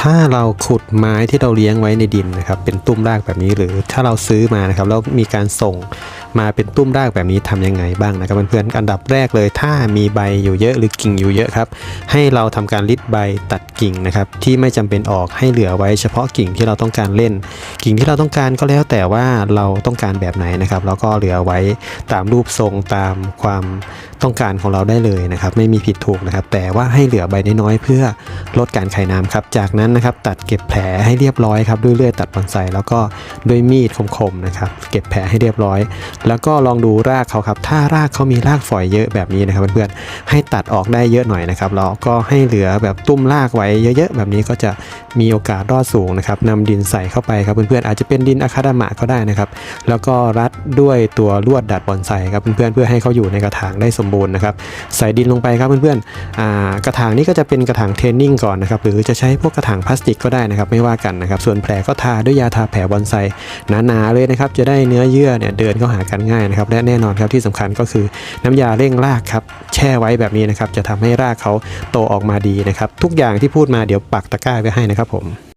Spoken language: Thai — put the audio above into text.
ถ้าเราขุดไม้ที่เราเลี้ยงไว้ในดินนะครับเป็นตุ้มรากแบบนี้หรือถ้าเราซื้อมานะครับแล้วมีการส่งมาเป็นตุ้มรากแบบนี้ทำยังไงบ้างนะครับเพื่อนๆอันดับแรกเลย ถ้ามีใบอยู่เยอะหรือกิ่งอยู่เยอะครับให้เราทำการริดใบตัดกิ่งนะครับที่ไม่จำเป็นออกให้เหลือไว้เฉพาะกิ่งที่เราต้องการเล่น กิ่งที่เราต้องการก็แล้วแต่ว่าเราต้องการแบบไหนนะครับแล้วก็เหลือไว้ตามรูปทรงตามความ ต้องการของเราได้เลยนะครับ ไม่มีผิดถูกนะครับ แต่ว่าให้เหลือใบน้อยๆเพื่อลดการไขน้ำครับ จากนั้นนะครับตัดเก็บแผลให้เรียบร้อยครับด้วยเลื่อยตัดบอนไซแล้วก็ด้วยมีดคมๆนะครับเก็บแผลให้เรียบร้อย แล้วก็ลองดูรากเขาครับ ถ้ารากเขามีรากฝอยเยอะแบบนี้นะครับเพื่อนๆให้ตัดออกได้เยอะหน่อยนะครับแล้วก็ให้เหลือแบบตุ้มรากไว้เยอะๆ แบบนี้ก็จะมีโอกาสรอดสูงนะครับนำดินใส่เข้าไปครับเพื่อนๆอาจจะเป็นดินอะคาดามะก็ได้นะครับ แล้วก็รัดด้วยตัวลวดดัดบอนไซครับเพื่อนๆเพื่อให้เขาอยู่ในกระถางได้สมบูรณ์นะครับใส่ดินลงไปครับเพื่อนๆกระถางนี้ก็จะเป็นกระถางเทรนนิ่งก่อนนะครับหรือจะใช้พวกกระถางพลาสติกก็ได้นะครับไม่ว่ากันนะครับส่วนแผลก็ทาด้วยยาทาแผลบอนไซหนาๆเลยนะครับจะได้เนื้อเยื่อเนี่ยเดินเข้าหากันง่ายนะครับและแน่นอนครับที่สำคัญก็คือน้ำยาเร่งรากครับแช่ไว้แบบนี้นะครับจะทำให้รากเขาโตออกมาดีนะครับทุกอย่างที่พูดมาเดี๋ยวปักตะกร้าไว้ให้นะครับผม